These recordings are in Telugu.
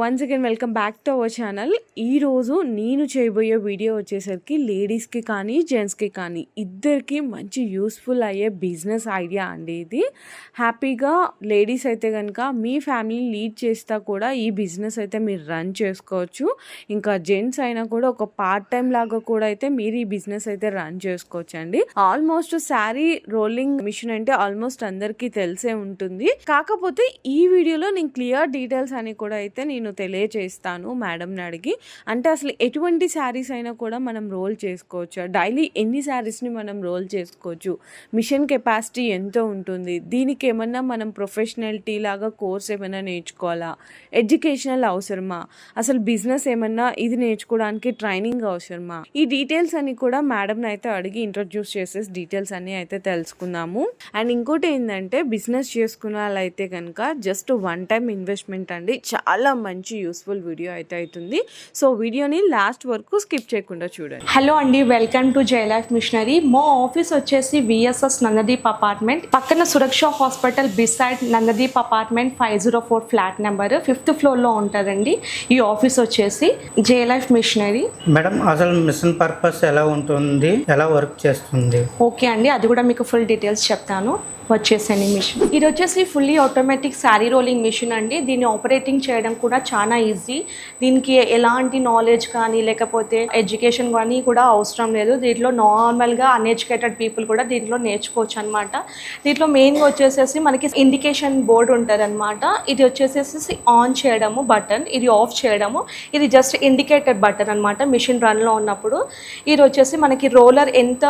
Once again welcome back to our channel ఈరోజు నేను చేయబోయే వీడియో వచ్చేసరికి లేడీస్కి కానీ జెంట్స్కి కానీ ఇద్దరికి మంచి యూస్ఫుల్ అయ్యే బిజినెస్ ఐడియా అండి ఇది. హ్యాపీగా లేడీస్ అయితే కనుక మీ ఫ్యామిలీ లీడ్ చేస్తా కూడా ఈ బిజినెస్ అయితే మీరు రన్ చేసుకోవచ్చు. ఇంకా జెంట్స్ అయినా కూడా ఒక పార్ట్ టైం లాగా కూడా అయితే మీరు ఈ బిజినెస్ అయితే రన్ చేసుకోవచ్చు అండి ఆల్మోస్ట్ శారీ రోలింగ్ మిషన్ అంటే ఆల్మోస్ట్ అందరికీ తెలిసే ఉంటుంది. కాకపోతే ఈ వీడియోలో నేను క్లియర్ డీటెయిల్స్ అని కూడా అయితే నేను తెలియజేస్తాను మేడంని అడిగి. అంటే అసలు ఎటువంటి శారీస్ అయినా కూడా మనం రోల్ చేసుకోవచ్చు. డైలీ ఎన్ని శారీస్ని మనం రోల్ చేసుకోవచ్చు? మిషన్ కెపాసిటీ ఎంత ఉంటుంది? దీనికి ఏమన్నా మనం ప్రొఫెషనాలిటీ లాగా కోర్స్ ఏమైనా నేర్చుకోవాలా? ఎడ్యుకేషనల్ అవసరమా? అసలు బిజినెస్ ఏమన్నా ఇది నేర్చుకోవడానికి ట్రైనింగ్ అవసరమా? ఈ డీటెయిల్స్ అని కూడా మేడంని అయితే అడిగి ఇంట్రడ్యూస్ చేసేసి డీటెయిల్స్ అన్ని అయితే తెలుసుకుందాము. అండ్ ఇంకోటి ఏంటంటే బిజినెస్ చేసుకున్న వాళ్ళైతే కనుక జస్ట్ వన్ టైం ఇన్వెస్ట్మెంట్ అండి. చాలా మంచి యూస్ఫుల్ వీడియో అయితే అవుతుంది. సో వీడియోని లాస్ట్ వరకు స్కిప్ చేయకుండా చూడండి. హలో అండి welcome to Jai life machinery మా ఆఫీస్ వచ్చేసి విఎస్ఎస్ నందదీప్ అపార్ట్మెంట్ పక్కన Suraksha hospital beside Nandadeep apartment five zero four flat number fifth ఫ్లోర్లో ఉంటుందండి. ఈ ఆఫీస్ వచ్చేసి జై లైఫ్ మిషనరీ మేడం అసలు మిషన్ పర్పస్ ఎలా ఉంటుంది? ఎలా వర్క్ చేస్తుంది? ఓకే అండి అది కూడా మీకు ఫుల్ డీటెయిల్స్ చెప్తాను. వచ్చేసండి మిషన్ ఇది వచ్చేసి fully automatic sari rolling machine అండి. దీన్ని ఆపరేటింగ్ చేయడం కూడా చాలా ఈజీ. దీనికి ఎలాంటి నాలెడ్జ్ కానీ లేకపోతే ఎడ్యుకేషన్ కానీ కూడా అవసరం లేదు. దీంట్లో నార్మల్గా అన్ఎడ్యుకేటెడ్ పీపుల్ కూడా దీంట్లో నేర్చుకోవచ్చు అనమాట దీంట్లో మెయిన్గా వచ్చేసేసి మనకి ఇండికేషన్ బోర్డు ఉంటుంది అనమాట ఇది వచ్చేసేసి ఆన్ చేయడము బటన్ ఇది ఆఫ్ చేయడము ఇది జస్ట్ ఇండికేటెడ్ బటన్ అనమాట మిషన్ రన్లో ఉన్నప్పుడు. ఇది వచ్చేసి మనకి రోలర్ ఎంత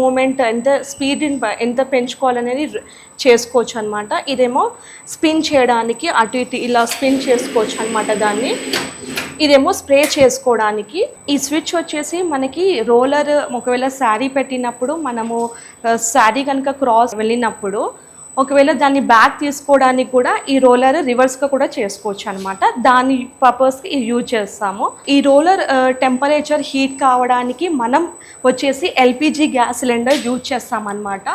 మూమెంట్ ఎంత స్పీడ్ ఎంత పెంచుకోవాలనేది చేసుకోవచ్చు అనమాట ఇదేమో స్పిన్ చేయడానికి అటు ఇటు ఇలా స్పిన్ చేసుకోవచ్చు అనమాట దాన్ని. ఇదేమో స్ప్రే చేసుకోవడానికి. ఈ స్విచ్ వచ్చేసి మనకి రోలర్ ఒకవేళ శారీ పెట్టినప్పుడు మనము శారీ కనుక క్రాస్ వెళ్ళినప్పుడు ఒకవేళ దాన్ని బ్యాక్ తీసుకోవడానికి కూడా ఈ రోలర్ రివర్స్గా కూడా చేసుకోవచ్చు అనమాట దాని పర్పస్కి ఇది యూజ్ చేస్తాము. ఈ రోలర్ టెంపరేచర్ హీట్ కావడానికి మనం వచ్చేసి ఎల్పిజి గ్యాస్ సిలిండర్ యూజ్ చేస్తామన్నమాట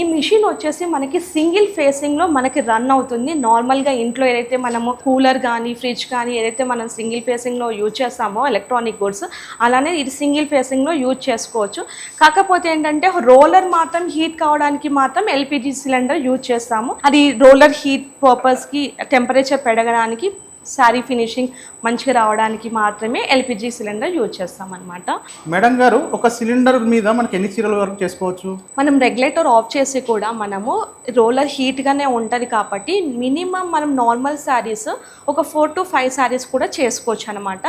ఈ మిషన్ వచ్చేసి మనకి సింగిల్ ఫేసింగ్లో మనకి రన్ అవుతుంది. నార్మల్గా ఇంట్లో ఏదైతే మనము కూలర్ కానీ ఫ్రిడ్జ్ కానీ ఏదైతే మనం సింగిల్ ఫేసింగ్లో యూజ్ చేస్తామో ఎలక్ట్రానిక్ గుడ్స్ అలానే ఇది సింగిల్ ఫేసింగ్లో యూజ్ చేసుకోవచ్చు. కాకపోతే ఏంటంటే రోలర్ మాత్రం హీట్ కావడానికి మాత్రం ఎల్పిజి సిలిండర్ యూజ్ చేస్తాము అది రోలర్ హీట్ పర్పస్కి టెంపరేచర్ పెరగడానికి శారీ ఫినిషింగ్ మంచిగా రావడానికి మాత్రమే ఎల్పిజి సిలిండర్ యూజ్ చేస్తాం అనమాట మేడం గారు ఒక సిలిండర్ మీద మనకి ఎన్ని చీరల వరకు చేసుకోవచ్చు? మనం రెగ్యులేటర్ ఆఫ్ చేసి కూడా మనము రోలర్ హీట్గానే ఉంటుంది కాబట్టి మినిమం మనం నార్మల్ శారీస్ ఒక ఫోర్ టు ఫైవ్ శారీస్ కూడా చేసుకోవచ్చు అనమాట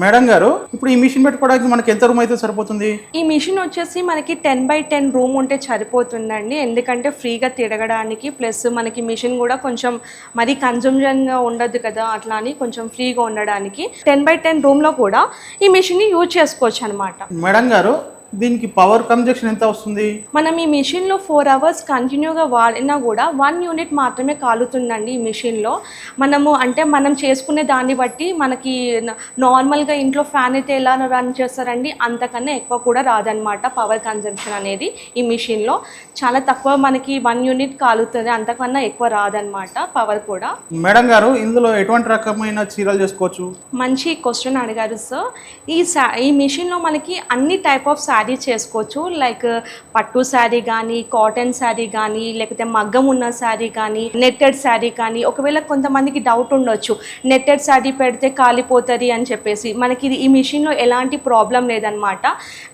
మేడం గారు ఇప్పుడు ఈ మిషన్ పెట్టుకోవడానికి మనకి ఎంత రూమ్ అయితే సరిపోతుంది? ఈ మిషన్ వచ్చేసి మనకి టెన్ బై టెన్ రూమ్ ఉంటే సరిపోతుందండి. ఎందుకంటే ఫ్రీగా తిరగడానికి ప్లస్ మనకి మిషన్ కూడా కొంచెం మరీ కన్జంప్షన్గా ఉండదు కదా అట్లా అని కొంచెం ఫ్రీగా ఉండడానికి. టెన్ బై టెన్ రూమ్లో కూడా ఈ మిషన్ని యూజ్ చేసుకోవచ్చు అనమాట మేడం గారు దీనికి పవర్ కన్జక్షన్ ఎంత వస్తుంది? మనం ఈ మిషన్లో ఫోర్ అవర్స్ కంటిన్యూగా వాడినా కూడా వన్ యూనిట్ మాత్రమే కాలుతుందండి ఈ మిషన్లో మనము అంటే మనం చేసుకునే దాన్ని బట్టి మనకి నార్మల్గా ఇంట్లో ఫ్యాన్ అయితే ఎలా రన్ చేస్తారండి? అంతకన్నా ఎక్కువ కూడా రాదనమాట పవర్ కన్జంప్షన్ అనేది ఈ మిషన్లో చాలా తక్కువ మనకి వన్ యూనిట్ కాలుతుంది అంతకన్నా ఎక్కువ రాదనమాట పవర్ కూడా. మేడం గారు ఇందులో ఎటువంటి రకమైన చీరలు చేసుకోవచ్చు? మంచి క్వశ్చన్ అడిగారు సార్ ఈ ఈ మిషన్లో మనకి అన్ని టైప్ ఆఫ్ శారీ చేసుకోవచ్చు. లైక్ పట్టు శారీ కానీ కాటన్ శారీ కానీ లేకపోతే మగ్గం ఉన్న శారీ కానీ నెట్టెడ్ శారీ కానీ ఒకవేళ కొంతమందికి డౌట్ ఉండొచ్చు. నెట్టెడ్ శారీ పెడితే కాలిపోతుంది అని చెప్పేసి. మనకి ఇది ఈ మిషన్లో ఎలాంటి ప్రాబ్లం లేదనమాట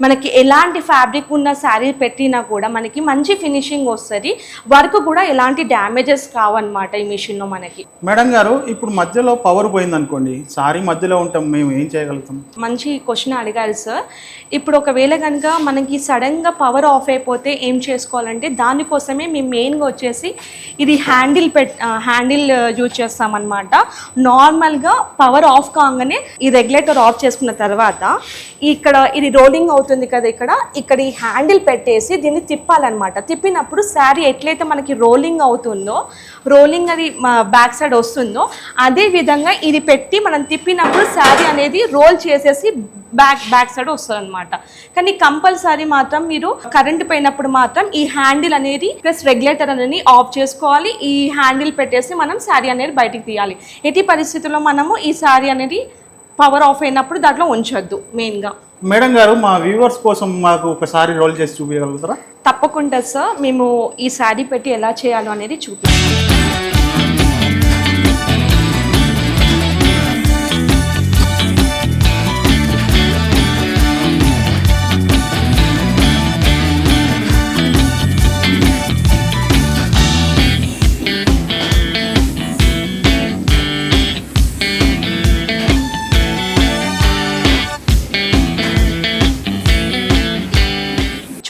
మనకి ఎలాంటి ఫ్యాబ్రిక్ ఉన్న శారీ పెట్టినా కూడా మనకి మంచి ఫినిషింగ్ వస్తుంది. వర్క్ కూడా ఎలాంటి డ్యామేజెస్ కావన్నమాట ఈ మిషన్లో మనకి. మేడం గారు ఇప్పుడు మధ్యలో పవర్ పోయింది అనుకోండి సారీ మధ్యలో ఉంటాం మేము ఏం చేయగలుగుతాం? మంచి క్వశ్చన్ అడిగారు సార్ ఇప్పుడు ఒకవేళ కనుక మనకి సడన్గా పవర్ ఆఫ్ అయిపోతే ఏం చేసుకోవాలంటే దానికోసమే మేము మెయిన్గా వచ్చేసి ఇది హ్యాండిల్ పెట్ హ్యాండిల్ యూజ్ చేస్తామన్నమాట. నార్మల్గా పవర్ ఆఫ్ కాగానే ఈ రెగ్యులేటర్ ఆఫ్ చేసుకున్న తర్వాత ఇక్కడ ఇది రోలింగ్ అవుతుంది కదా ఇక్కడ ఇక్కడ ఈ హ్యాండిల్ పెట్టేసి దీన్ని తిప్పాలన్నమాట. తిప్పినప్పుడు శారీ ఎట్లయితే మనకి రోలింగ్ అవుతుందో రోలింగ్ అది బ్యాక్ సైడ్ వస్తుందో అదే విధంగా ఇది పెట్టి మనం తిప్పినప్పుడు శారీ అనేది రోల్ చేసేసి బ్యాక్ బ్యాక్ సైడ్ వస్తుంది అనమాట కానీ కంపల్సరీ మాత్రం మీరు కరెంట్ పోయినప్పుడు మాత్రం ఈ హ్యాండిల్ అనేది ప్లస్ రెగ్యులేటర్ అనేది ఆఫ్ చేసుకోవాలి. ఈ హ్యాండిల్ పెట్టేసి మనం శారీ అనేది బయటికి తీయాలి. ఎట్టి పరిస్థితుల్లో మనము ఈ శారీ అనేది పవర్ ఆఫ్ అయినప్పుడు దాంట్లో ఉంచొద్దు మెయిన్గా. మేడం గారు మా వ్యూవర్స్ కోసం మాకు ఒకసారి రోల్ చేసి చూపించగలుగుతారా? తప్పకుండా సార్. మేము ఈ శారీ పెట్టి ఎలా చేయాలో అనేది చూపిస్తాం.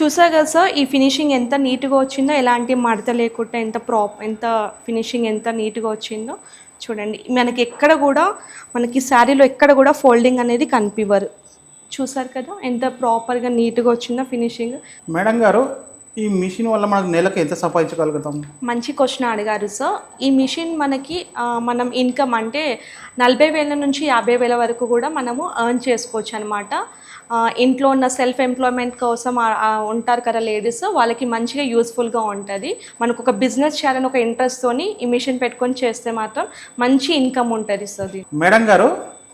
చూసా కదా సార్ ఈ ఫినిషింగ్ ఎంత నీట్గా వచ్చిందో ఎలాంటి మడత లేకుండా ఎంత ప్రాప్ ఎంత ఫినిషింగ్ ఎంత నీట్గా వచ్చిందో చూడండి. మనకి ఎక్కడ కూడా మనకి శారీలో ఎక్కడ కూడా ఫోల్డింగ్ అనేది కనిపివ్వరు. చూసారు కదా ఎంత ప్రాపర్గా నీట్గా వచ్చిందో ఫినిషింగ్. మేడం గారు ఈ మిషన్ వల్ల మనకు నెలకు ఎంత సంపాదించగలుగుతాం? మంచి క్వశ్చన్ అడిగారు సార్ ఈ మిషన్ మనకి మనం ఇన్కమ్ అంటే నలభై వేల నుంచి యాభై వేల వరకు కూడా మనము ఎర్న్ చేసుకోవచ్చు అనమాట ఇంట్లో ఉన్న సెల్ఫ్ ఎంప్లాయ్మెంట్ కోసం ఉంటారు కదా లేడీస్ వాళ్ళకి మంచిగా యూస్ఫుల్గా ఉంటుంది. మనకు ఒక బిజినెస్ చేయాలని ఒక ఇంట్రెస్ట్తోని ఈ మిషన్ పెట్టుకొని చేస్తే మాత్రం మంచి ఇన్కమ్ ఉంటుంది సార్ మేడం గారు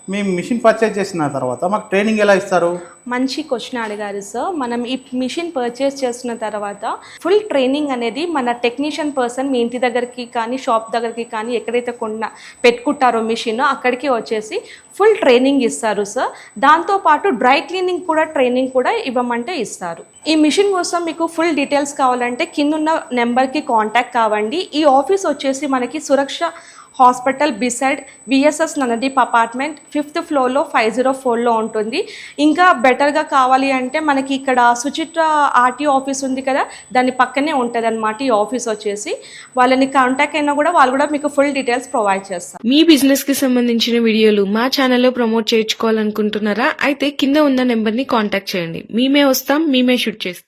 మేము మిషన్ పర్చేజ్ చేసిన తర్వాత మాకు ట్రైనింగ్ ఎలా ఇస్తారు? మంచి క్వశ్చన్ అడిగారు సార్ మనం ఈ మిషన్ పర్చేస్ చేసిన తర్వాత ఫుల్ ట్రైనింగ్ అనేది మన టెక్నీషియన్ పర్సన్ మీ ఇంటి దగ్గరికి కానీ షాప్ దగ్గరికి కానీ ఎక్కడైతే కొన్న పెట్టుకుంటారో మిషన్ అక్కడికి వచ్చేసి ఫుల్ ట్రైనింగ్ ఇస్తారు సార్ దాంతోపాటు డ్రై క్లీనింగ్ కూడా ట్రైనింగ్ కూడా ఇవ్వమంటే ఇస్తారు. ఈ మిషన్ కోసం మీకు ఫుల్ డీటెయిల్స్ కావాలంటే కిందున్న నెంబర్కి కాంటాక్ట్ కావండి. ఈ ఆఫీస్ వచ్చేసి మనకి Suraksha hospital beside VSS Nandadeep apartment fifth ఫ్లోర్లో ఫైవ్ జీరో ఫోర్లో ఉంటుంది. ఇంకా బెటర్గా కావాలి అంటే మనకి ఇక్కడ సుచిత్ర ఆర్టీ ఆఫీస్ ఉంది కదా దాని పక్కనే ఉంటుంది అనమాట ఈ ఆఫీస్ వచ్చేసి. వాళ్ళని కాంటాక్ట్ అయినా కూడా వాళ్ళు కూడా మీకు ఫుల్ డీటెయిల్స్ ప్రొవైడ్ చేస్తారు. మీ బిజినెస్కి సంబంధించిన వీడియోలు మా ఛానల్లో ప్రమోట్ చేయించుకోవాలనుకుంటున్నారా? అయితే కింద ఉన్న నెంబర్ని కాంటాక్ట్ చేయండి. మేమే వస్తాం మేమే షూట్ చేస్తాం.